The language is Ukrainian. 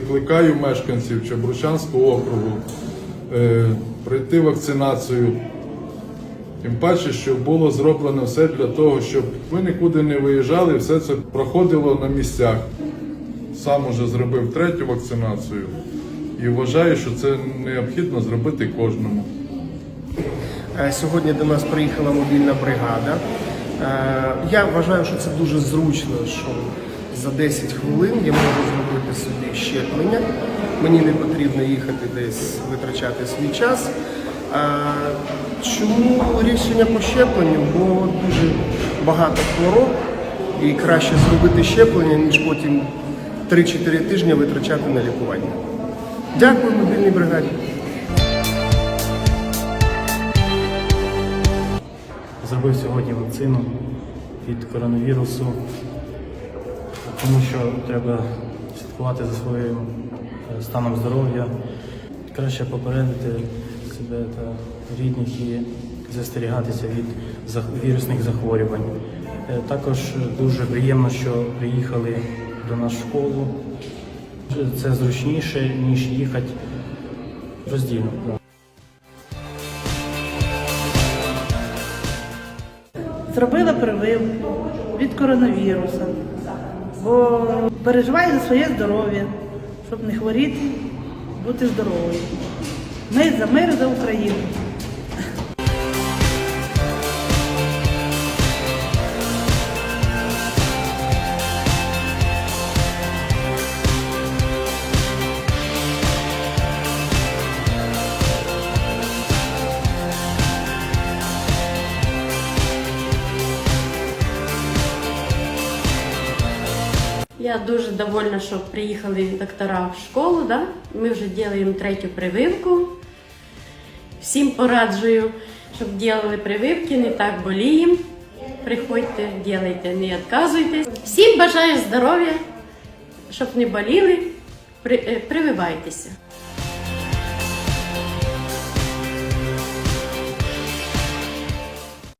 закликаю мешканців Чебручанського округу е, пройти вакцинацію. Тим паче, що було зроблено все для того, щоб ви нікуди не виїжджали, все це проходило на місцях. Сам уже зробив третю вакцинацію і вважаю, що це необхідно зробити кожному. Е, Сьогодні до нас приїхала мобільна бригада. Е, Я вважаю, що це дуже зручно, що за 10 хвилин я можу зробити собі щеплення. Мені не потрібно їхати десь витрачати свій час. Чому рішення по щепленню? Бо дуже багато хвороб і краще зробити щеплення, ніж потім 3-4 тижні витрачати на лікування. Дякую мобільній бригаді. Зробив сьогодні вакцину від коронавірусу, тому що треба слідкувати за своїм е, станом здоров'я, краще попередити себе та рідних і застерігатися від вірусних захворювань. Е, Також дуже приємно, що приїхали до нас в школу. Це зручніше, ніж їхати роздільно. зробила прививку від коронавірусу, бо переживаю за своє здоров'я, щоб не хворіти, бути здоровою. Ми за мир за Україну. Я дуже довольна, що приїхали доктора в школу. Да? Ми вже робимо третю прививку. Всім пораджую, щоб робили прививки, не так боліємо. Приходьте, робіть, не відказуйтесь. Всім бажаю здоров'я, щоб не боліли. Е, Прививайтеся.